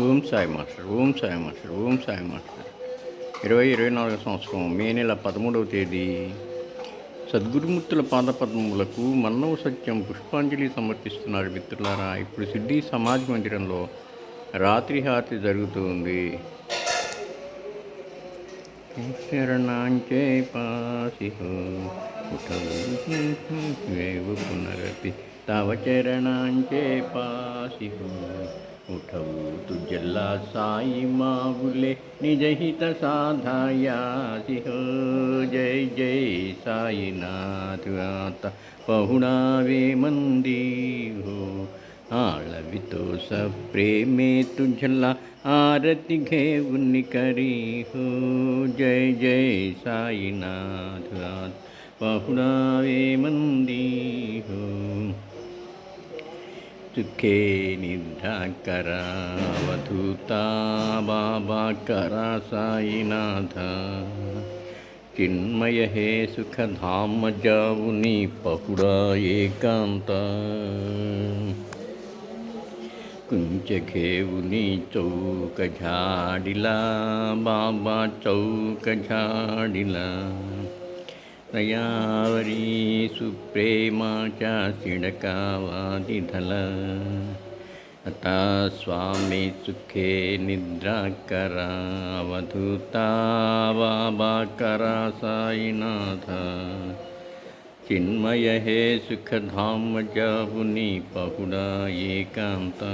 Om Sai master Om Sai master Om Sai master. ఇరవై ఇరవై నాలుగు సంవత్సరం మే నెల పదమూడవ తేదీ. సద్గురుమూర్తుల పాదపద్మములకు మన్నవ సత్యం పుష్పాంజలి సమర్పిస్తున్నారు మిత్రులారా. ఇప్పుడు సిద్ధి సమాధి మందిరంలో రాత్రి హారతి జరుగుతుంది. శరణాంచే పాసిహో పునరపి तव चरणांचे पासी उठवू तुझल्ला साई माऊले निजहित साधाया हो जय जय साईनाथ आता पहुणावे मंदी हो. आळवितो स प्रेमे तुझला आरती घेऊन करी हो. जय जय साईनाथ पाहुणावे मंदी ದುಃಖೇ ನಿರಾಕರಾವಧೂತ ಬಾಬಾ ಕರ ಸಾಯಿನಾಥ ಚಿನ್ಮಯ ಹೇ ಸುಖಧಾಮ ಜಾವು ನೀ ಪಹುಡ ಏಕಾಂತ కుంచఖేవు నీ చౌక ఝాడిలా బాబా చౌక ఝాడిలా तया सुप्रेमा च सिडकावादिधल। अतः स्वामी सुखे निद्राकरावधूता वा करा सायिनाथ चिन्मय हे सुखधाम च मुनिपहुडा एकान्त